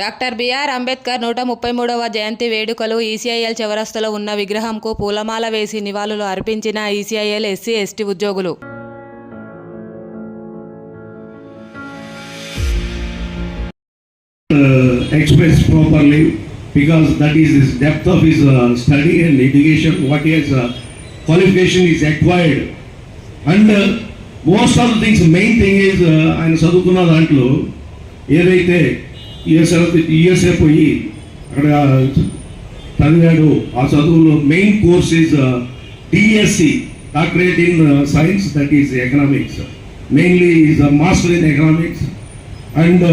Doctor BR Ambedkar నూట ముప్పై మూడవ జయంతి వేడుకలు ఈసీఐఎల్ చివరస్తలో ఉన్న విగ్రహంకు పూలమాల వేసి నివాళులు అర్పించిన ఈసీఐఎల్ ఎస్సీ ఎస్టీ ఉద్యోగులు. ఇయర్స్ ఇయర్స్ అయిపోయి అక్కడ తమిళనాడు ఆ చదువులో main course is DSc doctorate in science that is economics mainly is master in economics and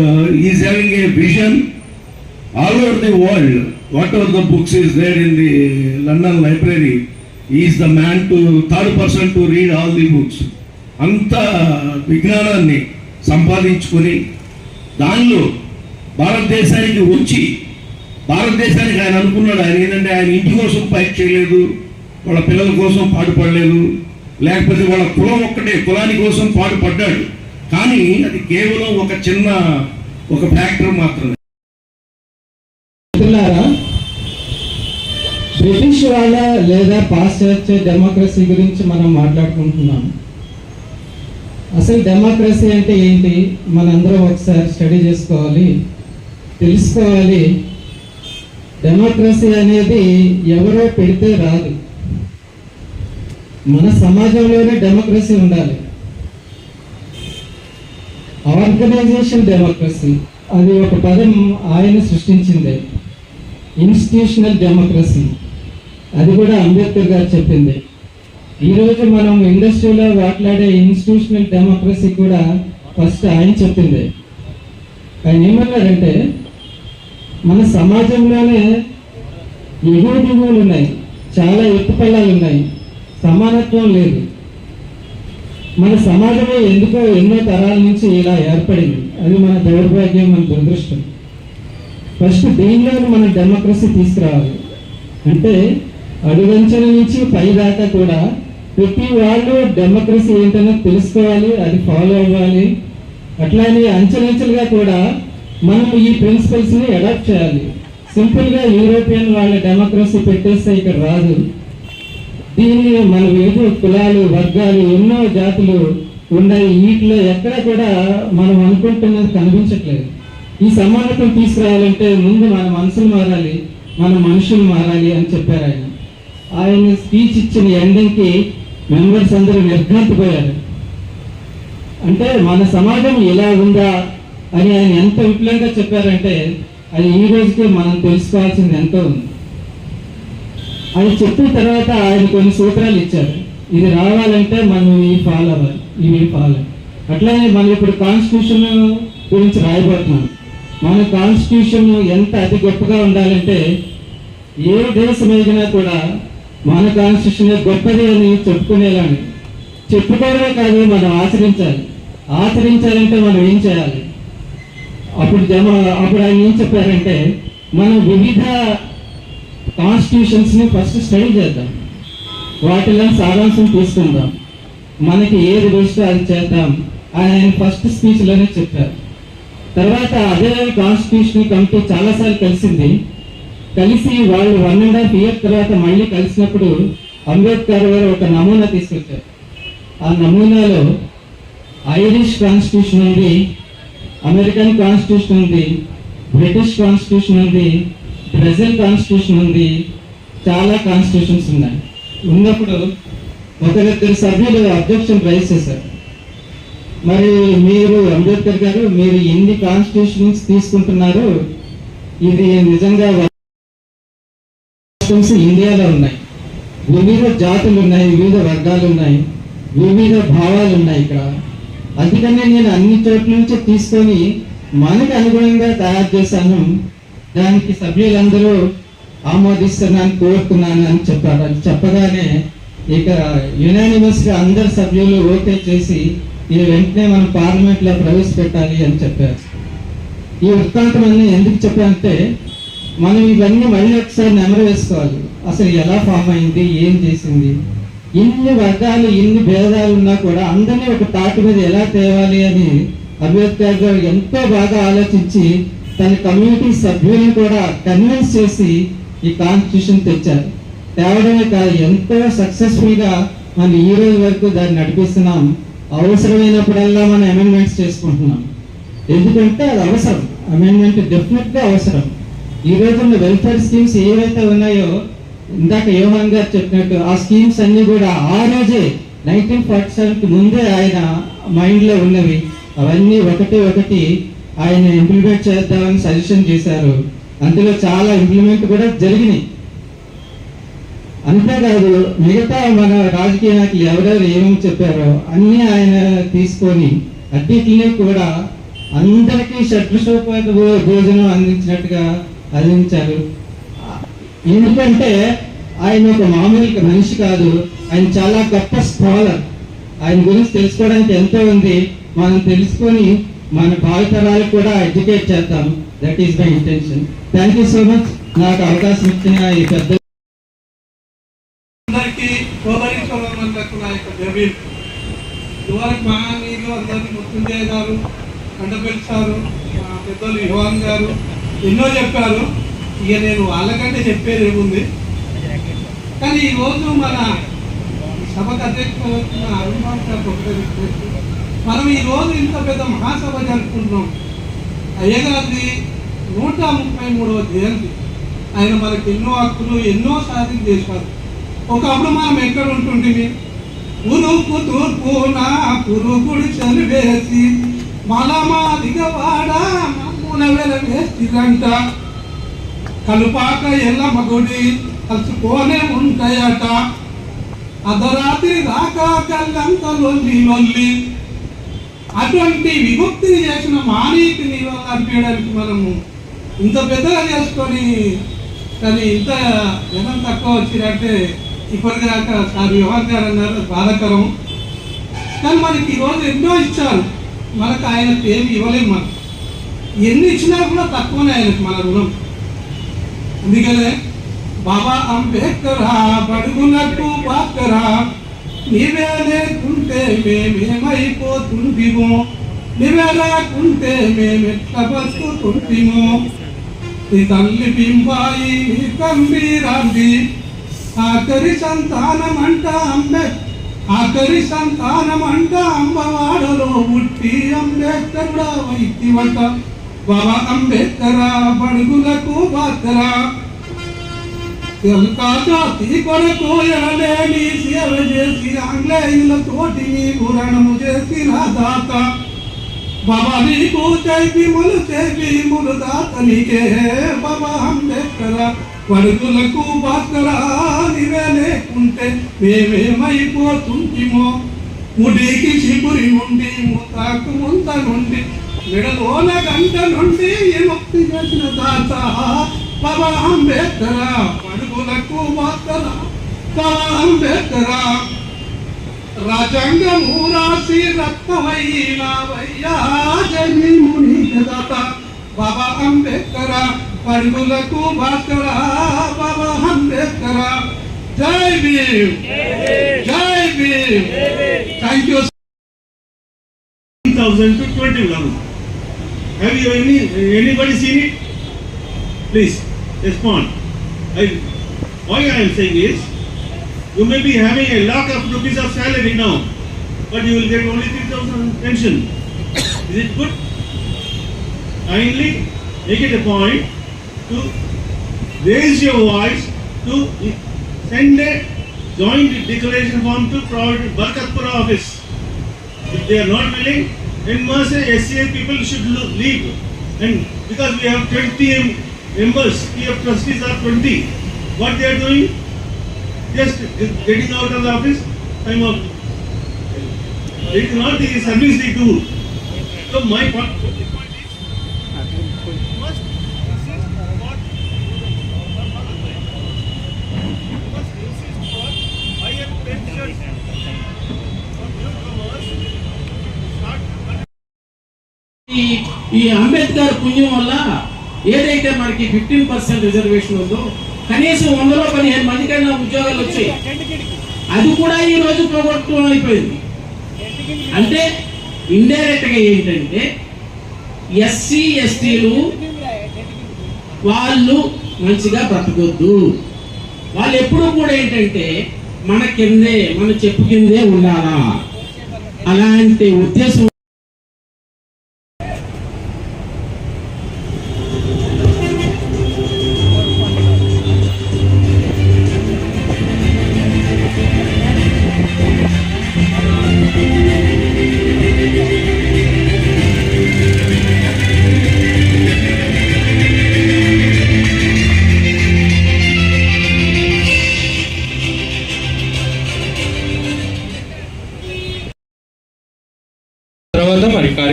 is having a vision all over the world what are the books is read in the London library is the man to third person to read all the books అంత విజ్ఞానాన్ని సంపాదించుకొని దానిలో భారతదేశానికి వచ్చి భారతదేశానికి ఆయన అనుకున్నాడు. ఆయన ఏంటంటే ఆయన ఇంటి కోసం ఫైట్ చేయలేదు వాళ్ళ పిల్లల కోసం పాటుపడలేదు లేకపోతే వాళ్ళ కులం ఒక్కటే కులాని కోసం పాటుపడ్డాడు. కానీ అది కేవలం ఒక చిన్న ఒక ఫ్యాక్టర్ మాత్రమే. బ్రిటిష్ వాళ్ళ లేదా పాశ్చాత్య డెమోక్రసీ గురించి మనం మాట్లాడుకుంటున్నాం. అసలు డెమోక్రసీ అంటే ఏంటి? మనందరం ఒకసారి స్టడీ చేసుకోవాలి. తెలుసుకోవాలి. డెమోక్రసీ అనేది ఎవరో పెడితే రాదు. మన సమాజంలోనే డెమోక్రసీ ఉండాలి. ఆర్గనైజేషన్ డెమోక్రసీ అది ఒక పదం ఆయన సృష్టించింది. ఇన్స్టిట్యూషనల్ డెమోక్రసీ అది కూడా అంబేద్కర్ గారు చెప్పింది. ఈరోజు మనం ఇండస్ట్రీలో మాట్లాడే ఇన్స్టిట్యూషనల్ డెమోక్రసీ కూడా ఫస్ట్ ఆయన చెప్పింది. ఆయన ఏమన్నారంటే మన సమాజంలోనే ఎగువ దిగువలు ఉన్నాయి. చాలా ఎత్తుపల్లాలు ఉన్నాయి. సమానత్వం లేదు. మన సమాజమే ఎందుకో ఎన్నో తరాల నుంచి ఇలా ఏర్పడింది. అది మన దౌర్భాగ్యం మన దురదృష్టం. ఫస్ట్ దీనిలో మనం డెమోక్రసీ తీసుకురావాలి. అంటే అడుగంచెల నుంచి పై దాకా కూడా ప్రతి వాళ్ళు డెమోక్రసీ ఏంటనో తెలుసుకోవాలి అది ఫాలో అవ్వాలి. అట్లానే అంచెలంచెలుగా కూడా మనం ఈ ప్రిన్సిపల్స్ని అడాప్ట్ చేయాలి. సింపుల్గా యూరోపియన్ వాళ్ళ డెమోక్రసీ పెట్టేస్తే ఇక్కడ రాదు. దీన్ని మన వివిధ కులాలు వర్గాలు ఎన్నో జాతులు ఉన్నాయి. వీటిలో ఎక్కడ కూడా మనం అనుకుంటున్నది కనిపించట్లేదు. ఈ సమానత్వం తీసుకురావాలంటే ముందు మన మనసులు మారాలి మన మనుషులు మారాలి అని చెప్పారు ఆయన. ఆయన స్పీచ్ ఇచ్చిన ఎండింగ్కి మెంబర్స్ అందరూ నిర్ఘాంతిపోయారు అంటే మన సమాజం ఎలా ఉందా? అని ఆయన ఎంత విప్లవంగా చెప్పారంటే అది ఈ రోజుకి మనం తెలుసుకోవాల్సింది ఎంతో ఉంది. ఆయన చెప్పిన తర్వాత ఆయన కొన్ని సూత్రాలు ఇచ్చారు. ఇది రావాలంటే మనం ఇవి ఫాలో అవ్వాలి ఇవి ఫాలో అట్లానే మనం ఇప్పుడు కాన్స్టిట్యూషన్ గురించి రాయబోతున్నాం. మన కాన్స్టిట్యూషన్ ఎంత అతి గొప్పగా ఉండాలంటే ఏ దేశం ఏదైనా కూడా మన కాన్స్టిట్యూషన్ గొప్పది అని చెప్పుకునేలాని చెప్పుకోవడమే కాదు మనం ఆచరించాలి. ఆచరించాలంటే మనం ఏం చేయాలి? అప్పుడు జమ అప్పుడు ఆయన ఏం చెప్పారంటే మనం వివిధ కాన్స్టిట్యూషన్స్ని ఫస్ట్ స్టడీ చేద్దాం. వాటిలో సారాంశం తీసుకుందాం. మనకి ఏది బెస్ట్ అది చేద్దాం అని ఆయన ఫస్ట్ స్పీచ్లోనే చెప్పారు. తర్వాత అదే కాన్స్టిట్యూషన్ కమిటీ చాలాసార్లు కలిసింది. కలిసి వాళ్ళు వన్ అండ్ హాఫ్ ఇయర్ తర్వాత మళ్ళీ కలిసినప్పుడు అంబేద్కర్ గారు ఒక నమూనా తీసుకొచ్చారు. ఆ నమూనాలో ఐరిష్ కాన్స్టిట్యూషన్ ఉంది. అమెరికన్ కాన్స్టిట్యూషన్ ఉంది బ్రిటిష్ కాన్స్టిట్యూషన్ ఉంది బ్రెజిల్ కాన్స్టిట్యూషన్ ఉంది చాలా కాన్స్టిట్యూషన్స్ ఉన్నాయి. ఉన్నప్పుడు ఒకరిద్దరు సభ్యులు అబ్జెక్షన్ రైజ్ చేశారు. మరి మీరు అంబేద్కర్ గారు మీరు ఎన్ని కాన్స్టిట్యూషన్స్ తీసుకుంటున్నారు? ఇది నిజంగా ఇండియాలో ఉన్నాయి. వివిధ జాతులు ఉన్నాయి వివిధ వర్గాలు ఉన్నాయి వివిధ భావాలు ఉన్నాయి ఇక్కడ. అందుకనే నేను అన్ని చోట్ల నుంచి తీసుకొని మనకు అనుగుణంగా తయారు చేశాను. దానికి సభ్యులందరూ ఆమోదిస్తున్నాను కోరుతున్నాను అని చెప్పారు. అది చెప్పగానే ఇక యునానిమస్గా అందరు సభ్యులు ఓకే చేసి ఇది వెంటనే మనం పార్లమెంట్లో ప్రవేశపెట్టాలి అని చెప్పారు. ఈ వృత్తాంతం అన్ని ఎందుకు చెప్పానంటే మనం ఇవన్నీ మళ్ళీ ఒకసారి నెమరు వేసుకోవాలి. అసలు ఎలా ఫామ్ అయింది ఏం చేసింది? ఇన్ని వర్గాలు ఇన్ని భేదాలు ఉన్నా కూడా అందరినీ ఒక తాటి మీద ఎలా తేవాలి అని అంబేద్కర్ గారు ఎంతో బాగా ఆలోచించి తన కమ్యూనిటీ సభ్యులను కూడా కన్విన్స్ చేసి ఈ కాన్స్టిట్యూషన్ తెచ్చారు. తేవడమే కాదు ఎంతో సక్సెస్ఫుల్గా మనం ఈ రోజు వరకు దాన్ని నడిపిస్తున్నాం. అవసరమైనప్పుడల్లా మనం అమెండ్మెంట్స్ చేసుకుంటున్నాం. ఎందుకంటే అది అవసరం. అమెండ్మెంట్ డెఫినెట్గా అవసరం. ఈ రోజున్న వెల్ఫేర్ స్కీమ్స్ ఏవైతే ఉన్నాయో ఇందాక యోహన్ గారు చెప్పినట్టు ఆ స్కీమ్స్ అన్ని కూడా ఆ రోజే నైన్టీన్ ఫార్టీ సెవెన్కి ముందే ఆయన మైండ్లో ఉన్నవి. అవన్నీ ఒకటి ఒకటి ఆయన ఇంప్లిమెంట్ చేద్దామని సజెషన్ చేశారు. అందులో చాలా ఇంప్లిమెంట్ కూడా జరిగినాయి. అంతేకాదు మిగతా మన రాజకీయ నాయకులు ఎవరెవరు ఏమేమి చెప్పారో అన్నీ ఆయన తీసుకొని అన్నిటిని కూడా అందరికీ షడ్రసోపాత భోజనం అందించినట్టుగా అందించారు. ఎందుకంటే ఆయన ఒక మామూలు మనిషి కాదు. ఆయన చాలా గొప్ప స్కాలర్. ఆయన గురించి తెలుసుకోవడానికి ఎంతో ఉంది. మనం తెలుసుకొని మన భావితరాలకు కూడా ఎడ్యుకేట్ చేద్దాం. That is my intention thank you so much నాకు అవకాశం ఇచ్చిన ఈ పెద్ద అందరికీ నా యొక్క జమీన్ ఇదివరకు మహానీయులు అందరికీ మృత్యుంజయ గారు కండపల్లి సారు పెద్దలు యువాన్ గారు ఎన్నో చెప్పారు. ఇక నేను వాళ్ళకంటే చెప్పేది ఏముంది? కానీ ఈరోజు మన సభకు అధ్యక్షులు అరుణ్ బాబు గారికి ఒకటే రిక్వెస్ట్. మనం ఈరోజు ఇంత పెద్ద మహాసభ జరుపుకుంటున్నాం. అయ్యగారిది నూట ముప్పై మూడవ జయంతి. ఆయన మనకి ఎన్నో హక్కులు ఎన్నో సాధన చేశారు. ఒకప్పుడు మనం ఎక్కడ ఉంటుంటివి ఉరుకు తూర్పు నా పురుగుడు చలివేసి మలమాదిగ వాడ మమ్మున వెలవేసిరంట. కలుపాక ఎల్లమ్మ గుడి కలుసుకోనే ఉంటాయట. అర్ధరాత్రి దాకా కళ్ళంత లొల్లి లొల్లి అటువంటి విభక్తిని చేసిన మానీకి నివాళులు మనము ఇంత పెద్దగా చేసుకొని కానీ ఇంత జనం తక్కువ వచ్చినట్టే ఇప్పటిదాకా సార్ వ్యవహార్ గారు అన్నారు బాధకరం. బాధాకరం కానీ మనకి ఈరోజు ఎన్నో ఇచ్చారు. మనకు ఆయనకు ఏమి ఇవ్వలేము మనం. ఎన్ని ఇచ్చినా కూడా తక్కువనే ఆయనకు మన రుణం. అందుకనే బాబా అంబేద్కర్ బడుగునట్టు బాక్కరా నీవే లేకుంటే మేమేమైపోతుంటిమో. నీవే లేకుంటే మేమెట్ల బతుకుతుంటిమో. నీ తల్లి బింబాయి నీ తండ్రి రాంది ఆఖరి సంతానం అంట అంబే ఆఖరి సంతానం అంట అంబవాడలో పుట్టి అంబేద్కరుడా వైద్యమంట బాబా అంబేద్కర బడుగులకు బాక్కరా జాతి కొరకు ఎనలేని సేవ చేసి ఆంగ్లేయులతోటి నీకు రణము చేసిన దాత. బాబా నీకు చైబీములు చైబీములు దాత నీకే. బాబా అంబేద్కర వడుకులకు భాస్కర నీవే లేకుంటే మేమేమైపోతుంటిమో. ముడికి చిపురి నుండి ముతాకు ముంత నుండి మెడలోన గంట నుండి విముక్తి చేసిన దాత బాబా అంబేద్కర పడుగులకు మాత్ర బాబా అంబేద్కర రాజంగము రాసి రక్తమైన వయ్యా జన్ముని దాత బాబా అంబేద్కర పడుగులకు భాస్కర బాబా అంబేద్కర జై భీమ్ జై Bhim. Thank you 1000 to 21. Have you any anybody seen it? Please respond. I, why I am saying is, you may be having a lakh of rupees of salary now, but you will get only 3000 pension. Is it good? Kindly make it a point to raise your voice to send a joint declaration form to Barkatpura office. If they are not willing, must say SCA people should leave. And because we have 20 m- members, PF trustees are 20. What they are doing? Just getting out of the office, time out. It is not the service they do. So my point. ఈ అంబేద్కర్ పుణ్యం వల్ల ఏదైతే మనకి fifteen percent reservation ఉందో కనీసం వందలో పదిహేను మందికైనా ఉద్యోగాలు వచ్చాయి. అది కూడా ఈ రోజు పోగొట్టు అయిపోయింది. అంటే ఇండైరెక్ట్గా ఏంటంటే ఎస్సీ ఎస్టీలు వాళ్ళు మంచిగా బ్రతకొద్దు. వాళ్ళు ఎప్పుడూ కూడా ఏంటంటే మన కిందే మన చెప్పు కిందే ఉండాలా? అలాంటి ఉద్దేశం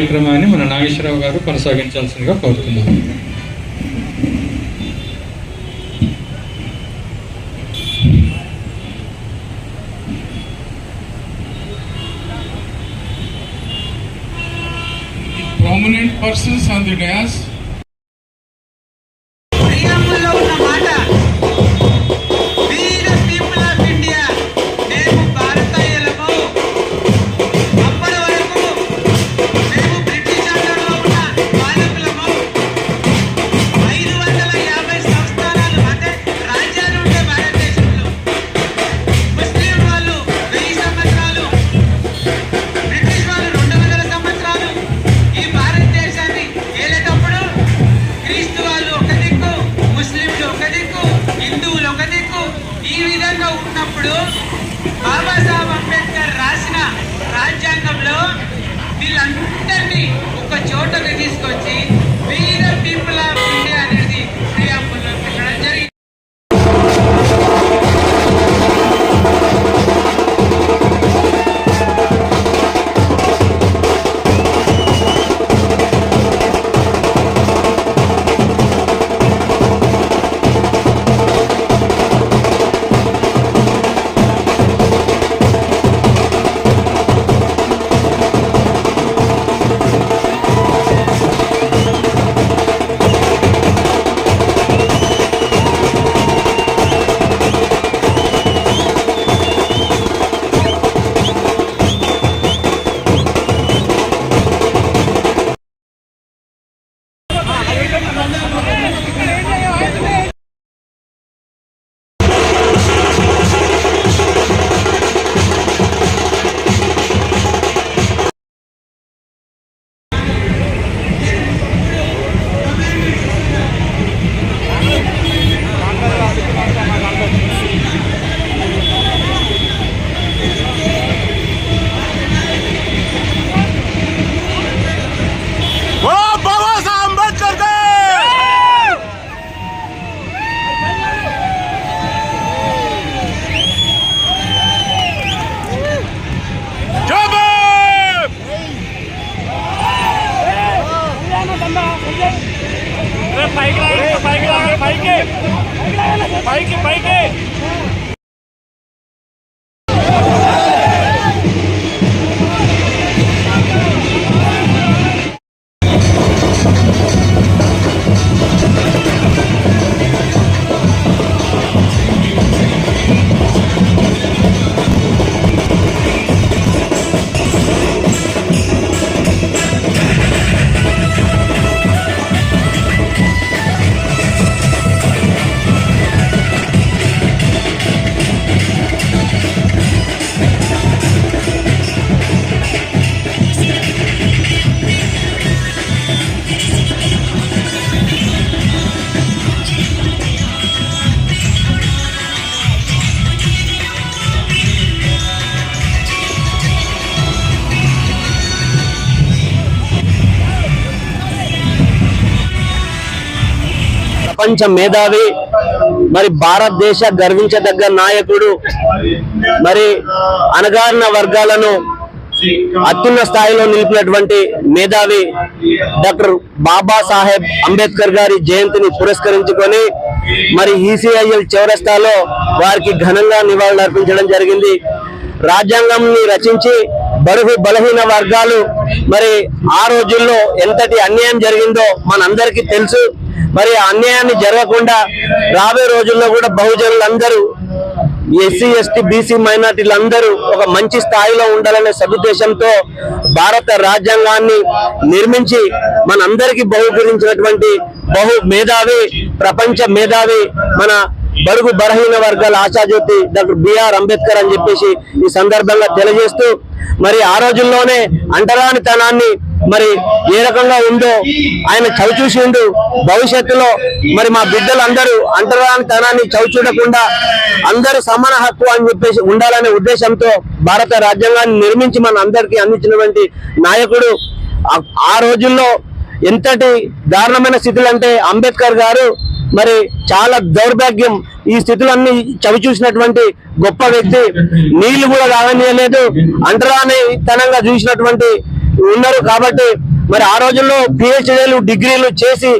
కార్యక్రమాన్ని మన నాగేశ్వరరావు గారు కొనసాగించాల్సిందిగా కోరుతున్నాను prominent persons on the dais. ప్రపంచ మేధావి మరి భారతదేశ గర్వించదగ్గ నాయకుడు మరి అనగారిన వర్గాలను అత్యున్న స్థాయిలో నిలిపినటువంటి మేధావి డాక్టర్ బాబా సాహెబ్ అంబేద్కర్ గారి జయంతిని పురస్కరించుకొని మరి ఈసీఐఎల్ చౌరస్తాలో వారికి ఘనంగా నివాళులు అర్పించడం జరిగింది. రాజ్యాంగంని రచించి బరువు బలహీన వర్గాలు మరి ఆ రోజుల్లో ఎంతటి అన్యాయం జరిగిందో మనందరికీ తెలుసు. మరి అన్యాయాన్ని జరగకుండా రాబోయే రోజుల్లో కూడా బహుజనులందరూ ఎస్సీ ఎస్టీ బీసీ మైనార్టీలందరూ ఒక మంచి స్థాయిలో ఉండాలనే సదుద్దేశంతో భారత రాజ్యాంగాన్ని నిర్మించి మనందరికీ బహుకరించినటువంటి బహు మేధావి ప్రపంచ మేధావి మన బడుగు బలహీన వర్గాల ఆశాజ్యోతి డాక్టర్ బిఆర్ అంబేద్కర్ అని చెప్పేసి ఈ సందర్భంగా తెలియజేస్తూ మరి ఆ రోజుల్లోనే అంటరానితనాన్ని మరి ఏ రకంగా ఉందో ఆయన చవిచూసిండు భవిష్యత్తులో మరి మా బిడ్డలందరూ అంటరానితనాన్ని చవిచూడకుండా అందరూ సమాన హక్కు అని చెప్పేసి ఉండాలనే ఉద్దేశంతో భారత రాజ్యాంగాన్ని నిర్మించి మన అందరికీ అందించినటువంటి నాయకుడు. ఆ- ఆ రోజుల్లో ఎంతటి దారుణమైన స్థితులు అంటే అంబేద్కర్ గారు మరి చాలా దౌర్భాగ్యం. ఈ స్థితులన్నీ చవి చూసినటువంటి గొప్ప వ్యక్తి. నీళ్ళు కూడా తాగనీయలేదు. అంటరాని తనంగా చూసినటువంటి ఉన్నారు కాబట్టి మరి ఆ రోజుల్లో పిహెచ్డీలు డిగ్రీలు చేసి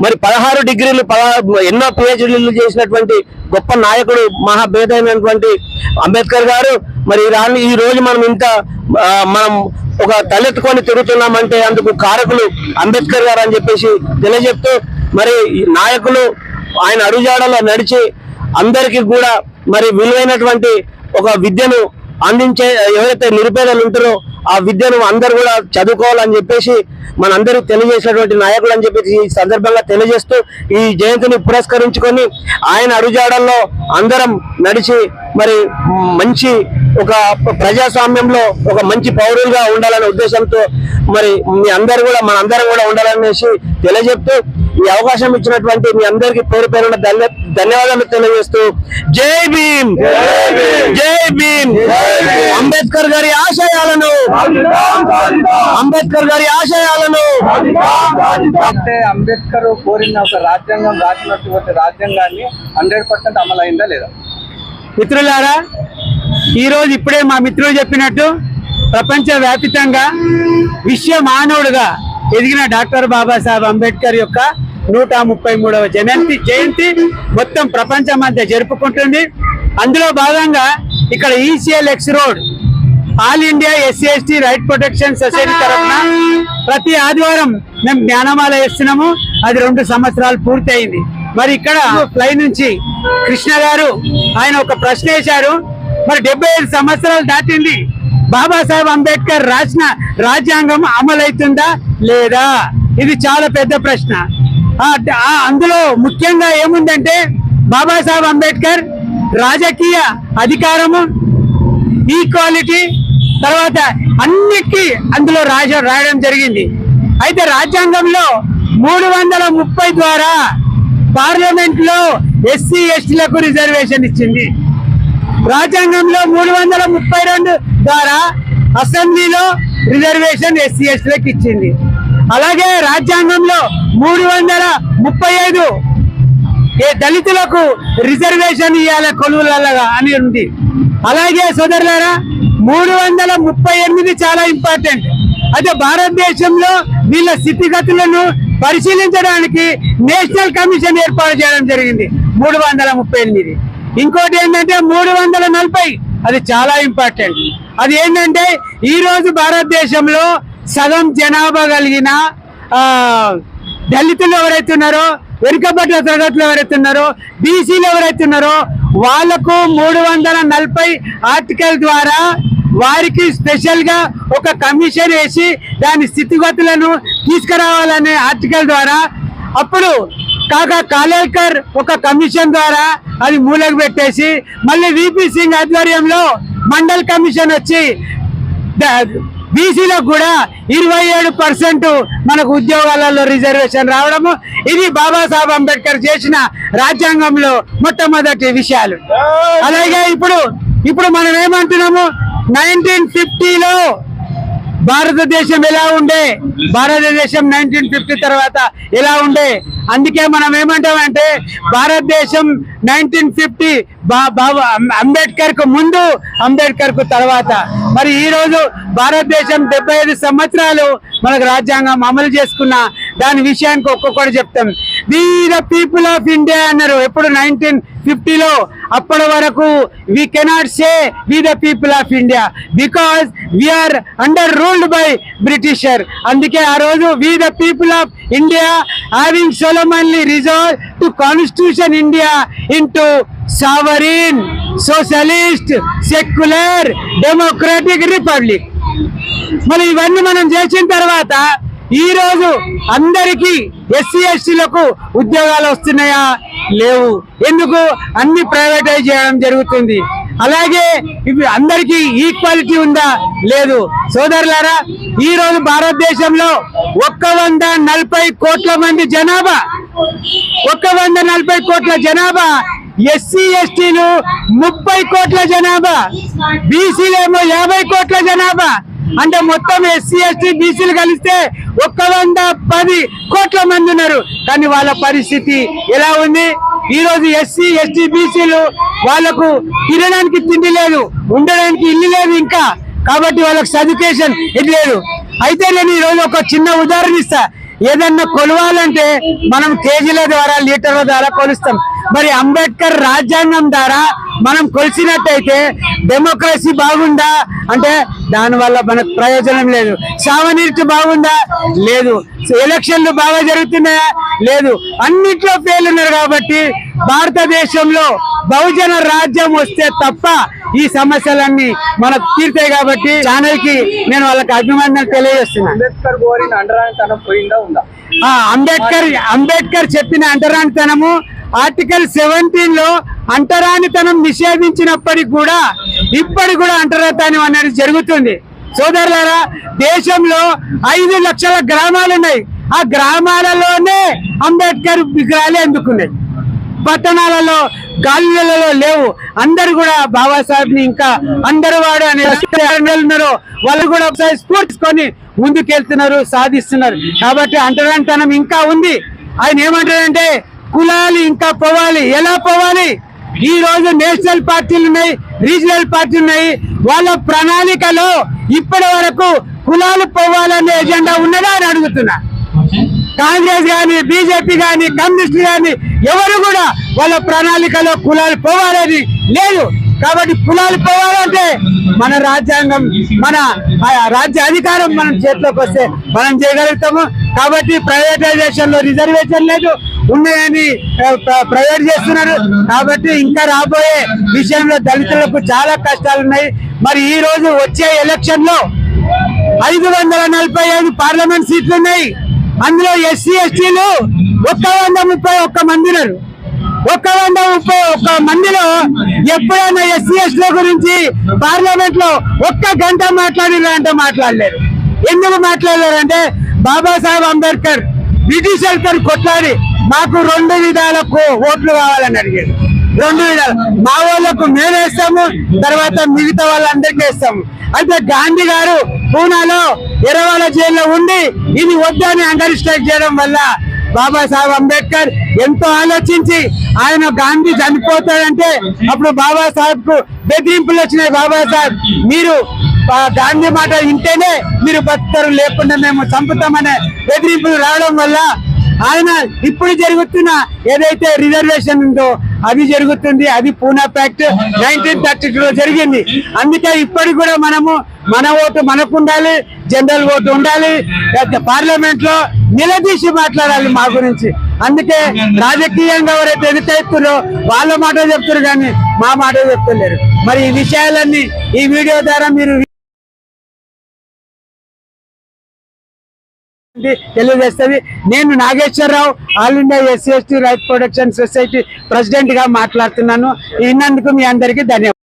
మరి పదహారు డిగ్రీలు పదహారు ఎన్నో పిహెచ్డీలు చేసినటువంటి గొప్ప నాయకుడు మహాభేదమైనటువంటి అంబేద్కర్ గారు. మరి రాని ఈ రోజు మనం ఇంత మనం ఒక తలెత్తుకొని తిరుగుతున్నామంటే అందుకు కారకులు అంబేద్కర్ గారు అని చెప్పేసి తెలియజెప్తూ మరి నాయకులు ఆయన అడుగుజాడలో నడిచి అందరికీ కూడా మరి విలువైనటువంటి ఒక విద్యను అందించే ఎవరైతే నిరుపేదలు ఉంటారో ఆ విద్యను అందరు కూడా చదువుకోవాలని చెప్పేసి మనందరూ తెలియజేసినటువంటి నాయకులు అని చెప్పేసి ఈ సందర్భంగా తెలియజేస్తూ ఈ జయంతిని పురస్కరించుకొని ఆయన అడుగుజాడల్లో అందరం నడిచి మరి మంచి ఒక ప్రజాస్వామ్యంలో ఒక మంచి పౌరులుగా ఉండాలనే ఉద్దేశంతో మరి మీ అందరు కూడా మన అందరం కూడా ఉండాలనేసి తెలియజెప్తూ ఈ అవకాశం ఇచ్చినటువంటి మీ అందరికీ పేరు పేరున ధన్య ధన్యవాదాలు తెలియజేస్తూ జై భీమ్! జై భీమ్! అంబేద్కర్ గారి ఆశయాలను అంబేద్కర్ గారి ఆశయాలను అంటే అంబేద్కర్ కోరిన ఒక రాజ్యాంగం రాసినటువంటి రాజ్యాంగాన్ని హండ్రెడ్ పర్సెంట్ అమలు అయిందా లేదా? మిత్రులారా ఈరోజు ఇప్పుడే మా మిత్రులు చెప్పినట్టు ప్రపంచ వ్యాపితంగా విశ్వ మానవుడుగా ఎదిగిన డాక్టర్ బాబాసాహెబ్ అంబేద్కర్ యొక్క నూట ముప్పై మూడవ జయంతి జయంతి మొత్తం ప్రపంచం అంతా జరుపుకుంటుంది. అందులో భాగంగా ఇక్కడ ECL X road all India SC ST right protection society తరఫున ప్రతి ఆదివారం మేము జ్ఞానమాల వేస్తున్నాము. అది రెండు సంవత్సరాలు పూర్తి అయింది మరి ఇక్కడ ఫ్లై నుంచి కృష్ణ గారు ఆయన ఒక ప్రశ్న వేశారు. మరి డెబ్బై ఐదు సంవత్సరాలు దాటింది. బాబాసాహెబ్ అంబేద్కర్ రాసిన రాజ్యాంగం అమలవుతుందా లేదా? ఇది చాలా పెద్ద ప్రశ్న. అందులో ముఖ్యంగా ఏముందంటే బాబాసాహెబ్ అంబేద్కర్ రాజకీయ అధికారము ఈక్వాలిటీ తర్వాత అన్నిటికీ అందులో రాజ రాయడం జరిగింది. అయితే రాజ్యాంగంలో మూడు వందల ముప్పై ద్వారా పార్లమెంట్లో ఎస్సీ ఎస్టీలకు రిజర్వేషన్ ఇచ్చింది. రాజ్యాంగంలో మూడు వందల ముప్పై రెండు ద్వారా అసెంబ్లీలో రిజర్వేషన్ ఎస్సీ ఎస్టీలకు ఇచ్చింది. అలాగే రాజ్యాంగంలో మూడు వందల ముప్పై ఐదు ఏ దళితులకు రిజర్వేషన్ ఇవ్వాలి కొలువులగా అని ఉంది. అలాగే సోదరులారా మూడు వందల ముప్పై ఎనిమిది చాలా ఇంపార్టెంట్ అదే భారతదేశంలో వీళ్ళ స్థితిగతులను పరిశీలించడానికి నేషనల్ కమిషన్ ఏర్పాటు చేయడం జరిగింది. మూడు వందల ముప్పై ఎనిమిది. ఇంకోటి ఏంటంటే మూడు వందల నలభై. అది చాలా ఇంపార్టెంట్ అది ఏంటంటే ఈ రోజు భారతదేశంలో సగం జనాభా కలిగిన దళితులు ఎవరైతే ఉన్నారో వెనుకబడ్డ తరగతులు ఎవరైతే ఉన్నారో బీసీలు ఎవరైతే ఉన్నారో వాళ్ళకు మూడు వందల నలభై ఆర్టికల్ ద్వారా వారికి స్పెషల్గా ఒక కమిషన్ వేసి దాని స్థితిగతులను తీసుకురావాలనే ఆర్టికల్ ద్వారా అప్పుడు కాక కాలేకర్ ఒక కమిషన్ ద్వారా అది మూలకు పెట్టేసి మళ్ళీ విపి సింగ్ ఆధ్వర్యంలో మండల్ కమిషన్ వచ్చి బీసీలకు కూడా ఇరవై ఏడు పర్సెంట్ మనకు ఉద్యోగాలలో రిజర్వేషన్ రావడము. ఇది బాబాసాహెబ్ అంబేద్కర్ చేసిన రాజ్యాంగంలో మొట్టమొదటి విషయాలు. అలాగే ఇప్పుడు ఇప్పుడు మనం ఏమంటున్నాము? నైన్టీన్ ఫిఫ్టీలో భారతదేశం ఎలా ఉండే? భారతదేశం నైన్టీన్ ఫిఫ్టీ తర్వాత ఎలా ఉండే? అందుకే మనం ఏమంటామంటే భారతదేశం నైన్టీన్ ఫిఫ్టీ అంబేద్కర్కు ముందు అంబేద్కర్కు తర్వాత. మరి ఈ రోజు భారతదేశం డెబ్బై ఐదు సంవత్సరాలు మనకు రాజ్యాంగం అమలు చేసుకున్న దాని విషయానికి ఒక్కొక్కటి చెప్తాం we the people of India అన్నారు. ఎప్పుడు? నైన్టీన్ ఫిఫ్టీలో అప్పటి వరకు we cannot say we the people of India because we are under ruled by Britisher అందుకే ఆ రోజు we the people of India having solemnly reserve to constitution India into sovereign socialist secular democratic republic మరి ఇవన్నీ మనం చేసిన తర్వాత ఈరోజు అందరికీ ఎస్సీ ఎస్టీలకు ఉద్యోగాలు వస్తున్నాయా? లేవు. ఎందుకు? అన్ని ప్రైవేటైజ్ చేయడం జరుగుతుంది. అలాగే ఇవి అందరికీ ఈక్వాలిటీ ఉందా? లేదు. సోదరులారా ఈరోజు భారతదేశంలో ఒక్క వంద నలభై కోట్ల మంది జనాభా ఒక్క వంద నలభై కోట్ల జనాభా ఎస్సీ ఎస్టీలు ముప్పై కోట్ల జనాభా బీసీలేమో యాభై కోట్ల జనాభా అంటే మొత్తం ఎస్సీ ఎస్టీ బీసీలు కలిస్తే ఒక్క వంద పది కోట్ల మంది ఉన్నారు. కానీ వాళ్ళ పరిస్థితి ఎలా ఉంది? ఈ రోజు ఎస్సీ ఎస్టీ బీసీలు వాళ్ళకు తినడానికి తిండి లేదు ఉండడానికి ఇల్లు లేదు ఇంకా. కాబట్టి వాళ్ళకి సదుకేషన్ ఇది లేదు. అయితే నేను ఈ రోజు ఒక చిన్న ఉదాహరణ ఇస్తా. ఏదన్నా కొలవాలంటే మనం కేజీల ద్వారా లీటర్ల ద్వారా కొలుస్తాం. మరి అంబేద్కర్ రాజ్యాంగం ద్వారా మనం కొలిసినట్టయితే డెమోక్రసీ బాగుందా? అంటే దానివల్ల మనకు ప్రయోజనం లేదు. సామాన్యుడికి బాగుందా? లేదు. ఎలక్షన్లు బాగా జరుగుతున్నాయా? లేదు. అన్నిట్లో ఫెయిల్ ఉన్నారు కాబట్టి భారతదేశంలో బహుజన రాజ్యం వస్తే తప్ప ఈ సమస్యలన్నీ మనకు తీరుతాయి కాబట్టి ఛానల్కి నేను వాళ్ళకి అభినందనలు తెలియజేస్తున్నాను. అంబేద్కర్ అంబేద్కర్ చెప్పిన అంటరానితనము ఆర్టికల్ సెవెంటీన్లో అంటరానితనం నిషేధించినప్పటికి కూడా ఇప్పటికి కూడా అంటరాతనం అనేది జరుగుతుంది. సోదరులారా దేశంలో ఐదు లక్షల గ్రామాలు ఉన్నాయి. ఆ గ్రామాలలోనే అంబేద్కర్ విగ్రహాలు ఎందుకున్నాయి పట్టణాలలో గాలిలలో లేవు. అందరు కూడా బాబాసాహెబ్ని ఇంకా అందరు వాడు అనే ఉన్నారో వాళ్ళు కూడా ఒకసారి స్ఫూర్తికొని ముందుకెళ్తున్నారు సాధిస్తున్నారు. కాబట్టి అంటరానితనం ఇంకా ఉంది. ఆయన ఏమంటారంటే కులాలు ఇంకా పోవాలి. ఎలా పోవాలి? ఈ రోజు నేషనల్ పార్టీలు ఉన్నాయి రీజనల్ పార్టీలు ఉన్నాయి. వాళ్ళ ప్రణాళికలో ఇప్పటి వరకు కులాలు పోవాలనే ఎజెండా ఉన్నదా అని అడుగుతున్నా. కాంగ్రెస్ గాని బీజేపీ గాని కమ్యూనిస్టులు గాని ఎవరు కూడా వాళ్ళ ప్రణాళికలో కులాలు పోవాలని లేదు. కాబట్టి కులాలు పోవాలంటే మన రాజ్యాంగం మన రాజ్య అధికారం మనం చేతిలోకి వస్తే మనం చేయగలుగుతాము. కాబట్టి ప్రైవేటైజేషన్లో రిజర్వేషన్ లేదు. ఉన్నాయని ప్ర- ప్రైవేట్ చేస్తున్నారు. కాబట్టి ఇంకా రాబోయే విషయంలో దళితులకు చాలా కష్టాలు ఉన్నాయి. మరి ఈ రోజు వచ్చే ఎలక్షన్లో ఐదు వందల నలభై ఐదు పార్లమెంట్ సీట్లు ఉన్నాయి. అందులో ఎస్సీ ఎస్టీలు ఒక్క వంద ముప్పై ఒక్క మంది ఉన్నారు ఒక్క వంద ముప్పై ఒక్క మందిలో ఎప్పుడైనా ఎస్సీ ఎస్టీల గురించి పార్లమెంట్లో ఒక్క గంట మాట్లాడినా అంటే మాట్లాడలేరు. ఎందుకు మాట్లాడలేరు అంటే బాబాసాహెబ్ అంబేద్కర్ బ్రిటిష్ కొట్లాడి మాకు రెండు విధాలకు ఓట్లు కావాలని అడిగారు రెండు విధాలు. మా వాళ్ళకు మేమేస్తాము తర్వాత మిగతా వాళ్ళందరికీ వేస్తాము అయితే గాంధీ గారు పూనాలో ఎరవాల జైల్లో ఉండి ఇది వద్దని అండర్ స్ట్రైక్ చేయడం వల్ల బాబాసాహెబ్ అంబేద్కర్ ఎంతో ఆలోచించి ఆయన గాంధీ చనిపోతాడంటే అప్పుడు బాబాసాహెబ్కు బెదిరింపులు వచ్చినాయి. బాబాసాహెబ్ మీరు గాంధీ మాట వింటేనే మీరు బతుకుతారు లేకుండా మేము చంపుతామనే బెదిరింపులు రావడం వల్ల ఆయన ఇప్పుడు జరుగుతున్న ఏదైతే రిజర్వేషన్ ఉందో అది జరుగుతుంది. అది పూనా ప్యాక్ట్ నైన్టీన్ థర్టీ లో జరిగింది. అందుకే ఇప్పటికి కూడా మనము మన ఓటు మనకు ఉండాలి జనరల్ ఓటు ఉండాలి పార్లమెంట్లో నిలదీసి మాట్లాడాలి మా గురించి. అందుకే రాజకీయంగా ఎవరైతే ఎదుగుతారో వాళ్ళ మాట చెప్తున్నారు కానీ మా మాట చెప్తలేరు. మరి ఈ విషయాలన్నీ ఈ వీడియో ద్వారా మీరు తెలియజేస్తుంది. నేను Nageswara Rao all India SC ST right production society ప్రెసిడెంట్గా మాట్లాడుతున్నాను. విన్నందుకు మీ అందరికీ ధన్యవాదాలు.